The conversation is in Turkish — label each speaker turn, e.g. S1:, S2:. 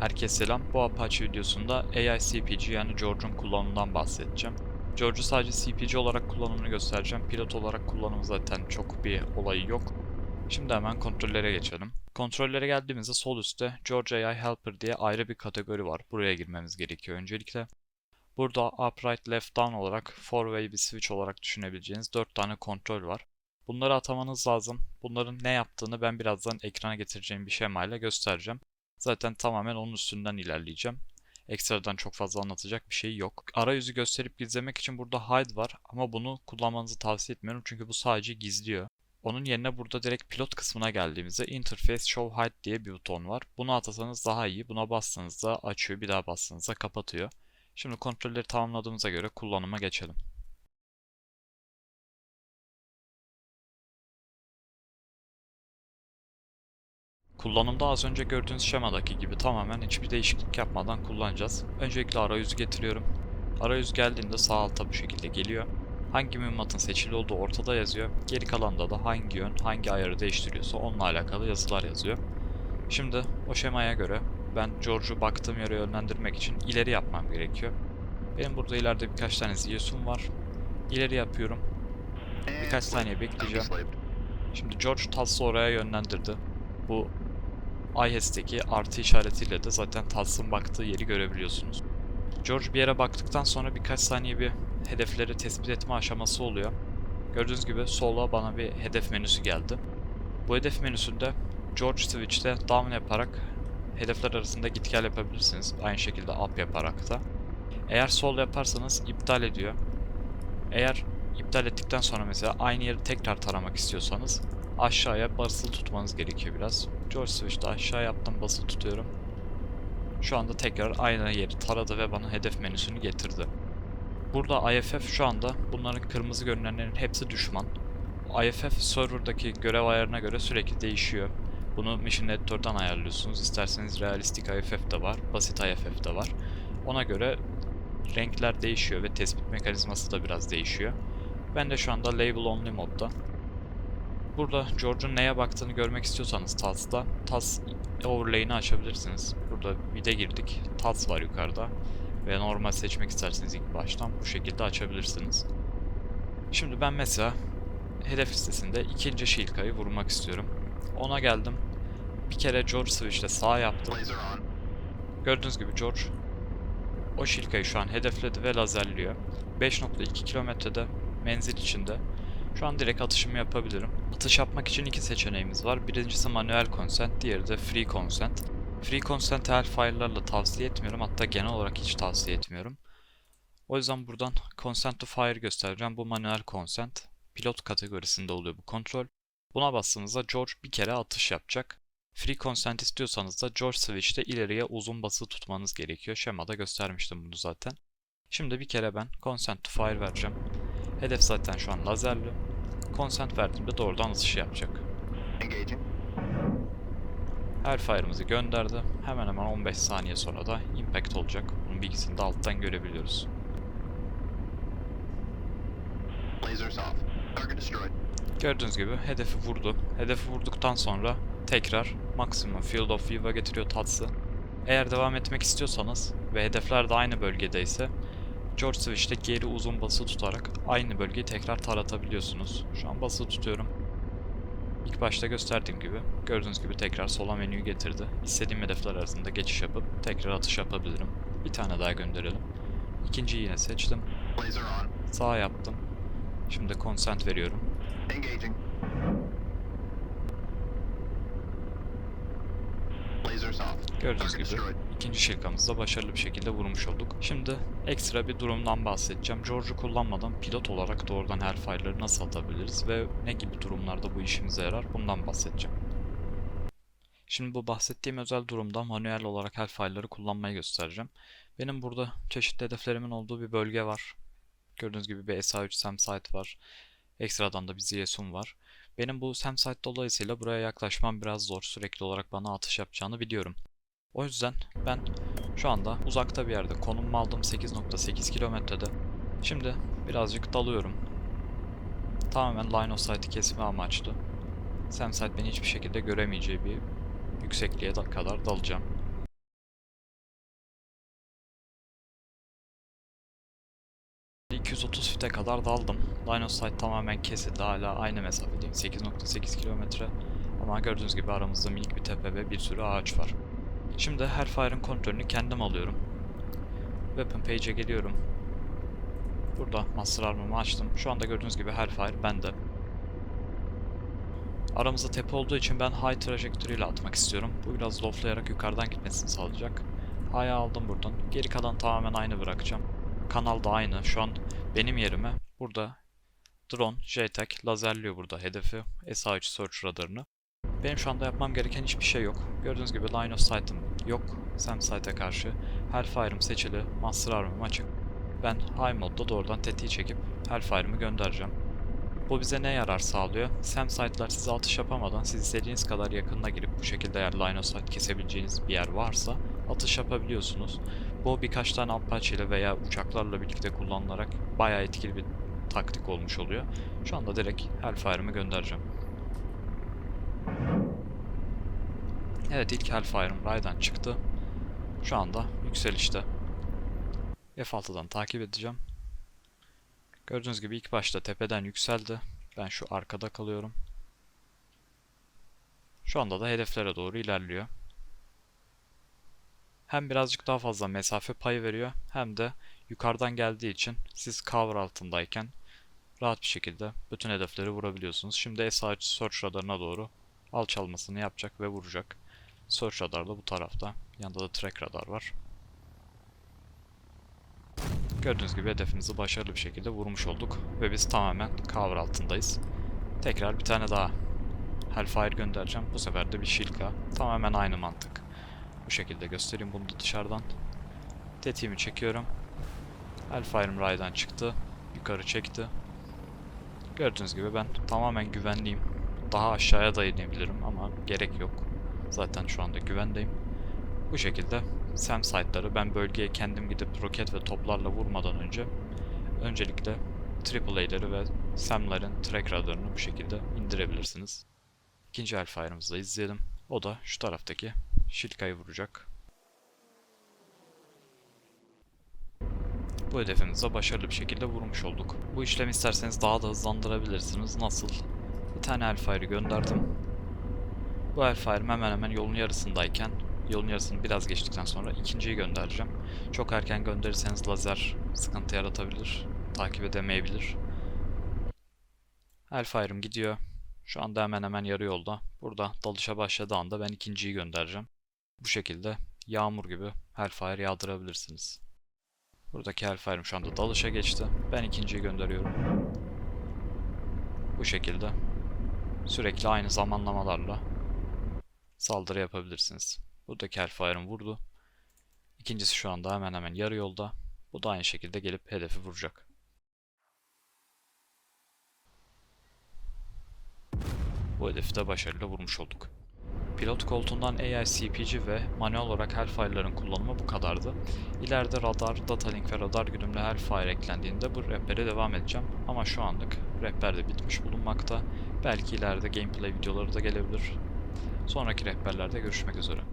S1: Herkese selam. Bu Apache videosunda AI CPG yani George'un kullanımından bahsedeceğim. George'u sadece CPG olarak kullanımını göstereceğim. Pilot olarak kullanımı zaten çok bir olayı yok. Şimdi hemen kontrollere geçelim. Kontrollere geldiğimizde sol üstte George AI Helper diye ayrı bir kategori var. Buraya girmemiz gerekiyor öncelikle. Burada upright left down olarak four way bir switch olarak düşünebileceğiniz 4 tane kontrol var. Bunları atamanız lazım. Bunların ne yaptığını ben birazdan ekrana getireceğim bir şemayla göstereceğim. Zaten tamamen onun üstünden ilerleyeceğim. Ekstradan çok fazla anlatacak bir şey yok. Arayüzü gösterip gizlemek için burada hide var ama bunu kullanmanızı tavsiye etmiyorum çünkü bu sadece gizliyor. Onun yerine burada direkt pilot kısmına geldiğimizde Interface Show Hide diye bir buton var. Bunu atasanız daha iyi. Buna bastığınızda açıyor, bir daha bastığınızda kapatıyor. Şimdi kontrolleri tamamladığımıza göre kullanıma geçelim. Kullanımda az önce gördüğünüz şemadaki gibi tamamen hiçbir değişiklik yapmadan kullanacağız. Öncelikle arayüzü getiriyorum. Arayüz geldiğinde sağ alta bu şekilde geliyor. Hangi mühimmatın seçili olduğu ortada yazıyor. Geri kalanda da hangi yön, hangi ayarı değiştiriyorsa onunla alakalı yazılar yazıyor. Şimdi o şemaya göre ben George'u baktığım yere yönlendirmek için ileri yapmam gerekiyor. Benim burada ileride birkaç tane ziyosum var. İleri yapıyorum. Birkaç saniye bekleyeceğim. Şimdi George Tass'ı oraya yönlendirdi. Bu IHS'teki artı işaretiyle de zaten Tass'ın baktığı yeri görebiliyorsunuz. George bir yere baktıktan sonra birkaç saniye bir hedefleri tespit etme aşaması oluyor. Gördüğünüz gibi sola bana bir hedef menüsü geldi. Bu hedef menüsünde George Switch'te down yaparak hedefler arasında git gel yapabilirsiniz. Aynı şekilde up yaparak da. Eğer sol yaparsanız iptal ediyor. Eğer iptal ettikten sonra mesela aynı yeri tekrar taramak istiyorsanız aşağıya basılı tutmanız gerekiyor biraz. George Switch'te aşağı yaptım basılı tutuyorum. Şu anda tekrar aynı yeri taradı ve bana hedef menüsünü getirdi. Burada IFF şu anda bunların kırmızı görünenlerin hepsi düşman. IFF serverdaki görev ayarına göre sürekli değişiyor. Bunu Mission Editor'dan ayarlıyorsunuz. İsterseniz realistik IFF de var, basit IFF de var. Ona göre renkler değişiyor ve tespit mekanizması da biraz değişiyor. Ben de şu anda Label Only modda. Burada George'un neye baktığını görmek istiyorsanız TAS'da TAS overlay'ini açabilirsiniz. Burada vide girdik. TAS var yukarıda. Ve normal seçmek isterseniz ilk baştan bu şekilde açabilirsiniz. Şimdi ben mesela hedef listesinde ikinci Shilka'yı vurmak istiyorum. Ona geldim. Bir kere George Switch'te sağ yaptım. Gördüğünüz gibi George o Shilka'yı şu an hedefledi ve lazerliyor. 5.2 kilometrede menzil içinde. Şu an direkt atışımı yapabilirim. Atış yapmak için iki seçeneğimiz var. Birincisi manuel consent, diğeri de free consent. Free consent file'larla tavsiye etmiyorum. Hatta genel olarak hiç tavsiye etmiyorum. O yüzden buradan consent to fire göstereceğim. Bu manuel consent. Pilot kategorisinde oluyor bu kontrol. Buna bastığınızda George bir kere atış yapacak. Free consent istiyorsanız da George Switch'te ileriye uzun basılı tutmanız gerekiyor. Şemada göstermiştim bunu zaten. Şimdi bir kere ben consent to fire vereceğim. Hedef zaten şu an lazerli. Consent verdiğimde doğrudan atışı yapacak. Her fire'ımızı gönderdi. Hemen hemen 15 saniye sonra da impact olacak. Bunun bilgisini de alttan görebiliyoruz.
S2: Lasers off. Target destroyed.
S1: Gördüğünüz gibi hedefi vurdu. Hedefi vurduktan sonra tekrar maksimum field of view'a getiriyor TATS'ı. Eğer devam etmek istiyorsanız ve hedefler de aynı bölgedeyse George Switch'te geri uzun basılı tutarak aynı bölgeyi tekrar taratabiliyorsunuz. Şu an basılı tutuyorum. İlk başta gösterdiğim gibi gördüğünüz gibi tekrar sola menüyü getirdi. İstediğim hedefler arasında geçiş yapıp tekrar atış yapabilirim. Bir tane daha gönderelim. İkinciyi yine seçtim. Sağ yaptım. Şimdi consent veriyorum.
S2: Engaging.
S1: Gördüğünüz gibi ikinci şirkamızda başarılı bir şekilde vurmuş olduk. Şimdi ekstra bir durumdan bahsedeceğim. George'u kullanmadan pilot olarak doğrudan her file'ları nasıl atabiliriz ve ne gibi durumlarda bu işimize yarar bundan bahsedeceğim. Şimdi bu bahsettiğim özel durumda manuel olarak her file'ları kullanmayı göstereceğim. Benim burada çeşitli hedeflerimin olduğu bir bölge var. Gördüğünüz gibi bir SA3 SAM site var. Ekstradan da bir ZSUM var. Benim bu SAM site dolayısıyla buraya yaklaşmam biraz zor. Sürekli olarak bana atış yapacağını biliyorum. O yüzden ben şu anda uzakta bir yerde konum aldım 8.8 kilometrede. Şimdi birazcık dalıyorum. Tamamen line of sight'ı kesme amaçlı. Samsite beni hiçbir şekilde göremeyeceği bir yüksekliğe kadar dalacağım. ...230 fite kadar daldım. Line of sight tamamen kesildi. Hala aynı mesafedeyim. 8.8 kilometre. Ama gördüğünüz gibi aramızda minik bir tepe ve bir sürü ağaç var. Şimdi Hellfire'ın kontrolünü kendim alıyorum. Weapon page'e geliyorum. Burada Master Armor'ımı açtım. Şu anda gördüğünüz gibi Hellfire bende. Aramızda tepe olduğu için ben high trajectory ile atmak istiyorum. Bu biraz loflayarak yukarıdan gitmesini sağlayacak. High'a aldım buradan. Geri kalan tamamen aynı bırakacağım. Kanal da aynı. Şu an benim yerime burada drone, JTAC lazerliyor burada hedefi. SA3 search radarını. Benim şu anda yapmam gereken hiçbir şey yok. Gördüğünüz gibi line of sight'ım yok. SAM site'e karşı. Hellfire'ım seçili. Master Armor'ım açık. Ben high modda doğrudan tetiği çekip Hellfire'ımı göndereceğim. Bu bize ne yarar sağlıyor? SAM site'lar size atış yapamadan siz istediğiniz kadar yakınına girip bu şekilde eğer line of sight kesebileceğiniz bir yer varsa atış yapabiliyorsunuz. Bu birkaç tane Apache ile veya uçaklarla birlikte kullanılarak bayağı etkili bir taktik olmuş oluyor. Şu anda direkt Hellfire'ımı göndereceğim. Evet ilk Hellfire'ım raydan çıktı. Şu anda yükselişte. F6'dan takip edeceğim. Gördüğünüz gibi ilk başta tepeden yükseldi. Ben şu arkada kalıyorum. Şu anda da hedeflere doğru ilerliyor. Hem birazcık daha fazla mesafe payı veriyor hem de yukarıdan geldiği için siz cover altındayken rahat bir şekilde bütün hedefleri vurabiliyorsunuz. Şimdi SA3 search radarına doğru alçalmasını yapacak ve vuracak. Search radar da bu tarafta. Yanında da track radar var. Gördüğünüz gibi hedefimizi başarılı bir şekilde vurmuş olduk. Ve biz tamamen cover altındayız. Tekrar bir tane daha Hellfire göndereceğim. Bu sefer de bir Shilka. Tamamen aynı mantık. Bu şekilde göstereyim bunu da dışarıdan. Tetiğimi çekiyorum. Hellfire'ım raydan çıktı. Yukarı çekti. Gördüğünüz gibi ben tamamen güvenliyim. Daha aşağıya da inebilirim ama gerek yok. Zaten şu anda güvendeyim. Bu şekilde SAM site'ları ben bölgeye kendim gidip roket ve toplarla vurmadan önce öncelikle AAA'leri ve SAM'ların track radarını bu şekilde indirebilirsiniz. İkinci Hellfire'ımızı da izleyelim. O da şu taraftaki Shilka'yı vuracak. Bu hedefimize başarılı bir şekilde vurmuş olduk. Bu işlemi isterseniz daha da hızlandırabilirsiniz. Nasıl? Bir tane Hellfire'ı gönderdim. Bu Hellfire'ım hemen hemen yolun yarısındayken yolun yarısını biraz geçtikten sonra ikinciyi göndereceğim. Çok erken gönderirseniz lazer sıkıntı yaratabilir. Takip edemeyebilir. Hellfire'ım gidiyor. Şu anda hemen hemen yarı yolda. Burada dalışa başladığı anda ben ikinciyi göndereceğim. Bu şekilde yağmur gibi Hellfire yağdırabilirsiniz. Buradaki Hellfire'ım şu anda dalışa geçti. Ben ikinciyi gönderiyorum. Bu şekilde sürekli aynı zamanlamalarla saldırı yapabilirsiniz. Buradaki Hellfire'ım vurdu. İkincisi şu anda hemen hemen yarı yolda. Bu da aynı şekilde gelip hedefi vuracak. Bu hedefi de başarıyla vurmuş olduk. Pilot koltuğundan AI CPG ve manuel olarak Hellfire'ların kullanımı bu kadardı. İleride radar, data link ve radar güdümlü Hellfire eklendiğinde bu rehbere devam edeceğim. Ama şu anlık rehber de bitmiş bulunmakta. Belki ileride gameplay videoları da gelebilir. Sonraki rehberlerde görüşmek üzere.